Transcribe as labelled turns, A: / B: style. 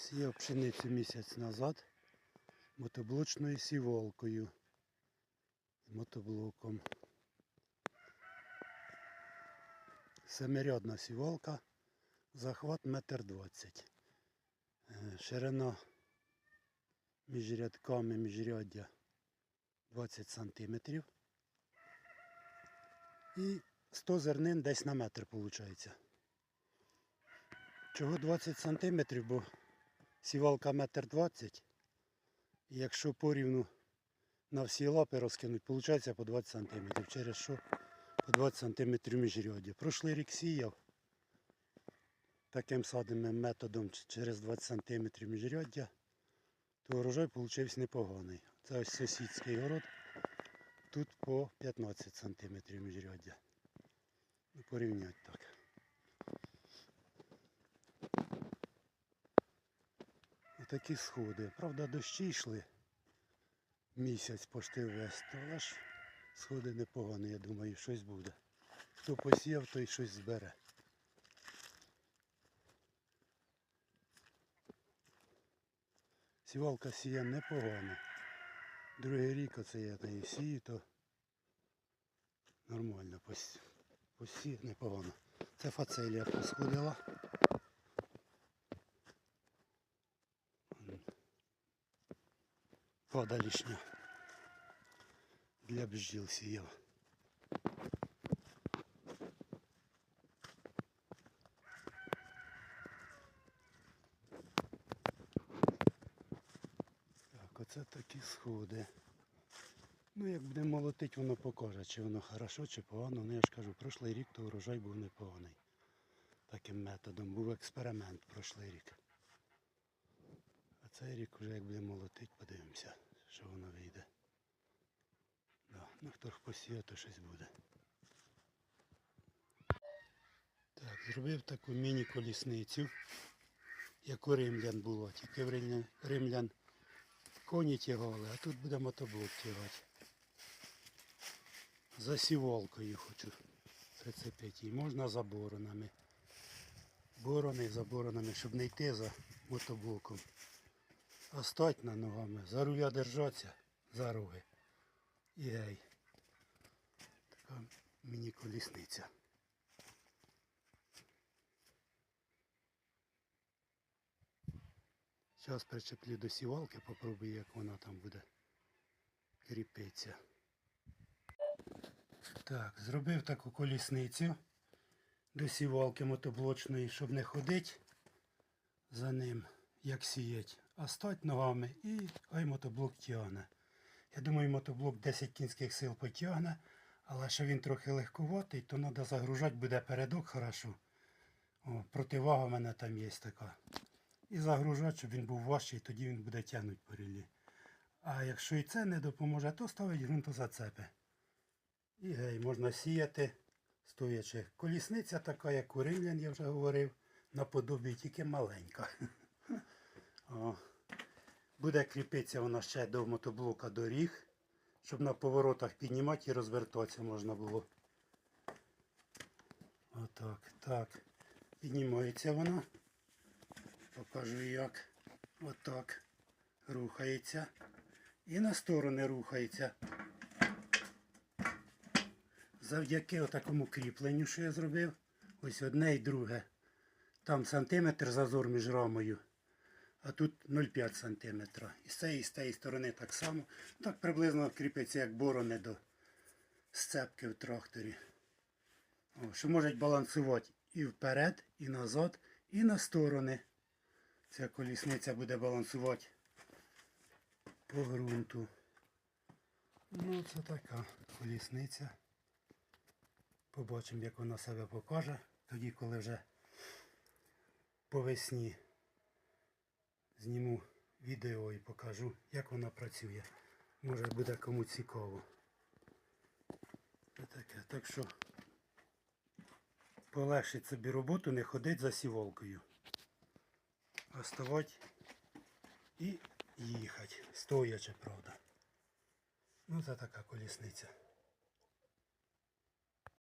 A: Сіяв пшеницю місяць назад мотоблочною сівалкою з мотоблоком. Семирядна сівалка, захват метр двадцять. Е, Ширина між рядками міжряддя 20 сантиметрів. І 100 зернин десь на метр виходить. Чого 20 сантиметрів, бо сівалка метр 20. І якщо порівну на всі лапи розкинуть, виходить по 20 сантиметрів. Через що по 20 сантиметрів міжряддя. Прошлий рік сіяв таким садовим методом через 20 сантиметрів міжряддя, то урожай получився непоганий. Це ось сусідський город. Тут по 15 сантиметрів міжряддя. Ну, порівняти так. Отакі сходи. Правда, дощі йшли місяць пошти весь, але ж сходи непогані, я думаю, щось буде. Хто посіяв, той щось збере. Сівалка сіє непогано. Другий рік оце я неї сію, то нормально пос... посіє непогано. Це фацелія посходила. Подалішня. Для бджіл сіяв. Так, оце такі сходи. Ну, як буде молотить, воно покаже, чи воно хорошо, чи погано. Ну я ж кажу, прошлий рік то урожай був непоганий. Таким методом. Був експеримент прошлий рік. А цей рік вже як буде молотить, подивимося, що воно вийде. Да. Ну хто посіє, то щось буде. Так, зробив таку міні-колісницю, як у римлян було. Тільки в римлян, римлян коні тягали, а тут буде мотоблок тягати. За сівалкою хочу прицепити. І можна за боронами. Борони за боронами, щоб не йти за мотоблоком. А стать на ногами, за руля держатися, за роги. І гей. Така міні-колісниця. Зараз причеплю до сівалки, попробую, як вона там буде кріпитися. Так, зробив таку колісницю до сівалки мотоблочної, щоб не ходити за ним, як сіять, а стать ногами і хай мотоблок тягне. Я думаю, мотоблок 10 кінських сил потягне, але що він трохи легковатий, то треба загружати буде передок хорошо. О, противага в мене там є така. І загружати, щоб він був важчий, тоді він буде тягнути по рілі. А якщо і це не допоможе, то ставить ґрунтозацепи. І гей, можна сіяти стоячи. Колісниця така, як у римлян, я вже говорив, наподобі тільки маленька. Буде кріпитися вона ще до мотоблока доріг, щоб на поворотах піднімати і розвертатися можна було. Отак, так. Піднімається вона. Покажу як. Отак. Рухається. І на сторони рухається. Завдяки такому кріпленню, що я зробив, ось одне і друге. Там сантиметр зазор між рамою, а тут 0,5 сантиметра. І з цієї і з тієї сторони так само. Так приблизно кріпиться, як борони до сцепки в тракторі. О, що можуть балансувати і вперед, і назад, і на сторони. Ця колісниця буде балансувати по ґрунту. Ну, це така колісниця. Побачимо, як вона себе покаже. Тоді, коли вже по весні зніму відео і покажу, як вона працює. Може буде кому цікаво. Таке. Так що полегшить собі роботу, не ходить за сівалкою. А ставати і їхати. Стоячи, правда. Ну це така колісниця.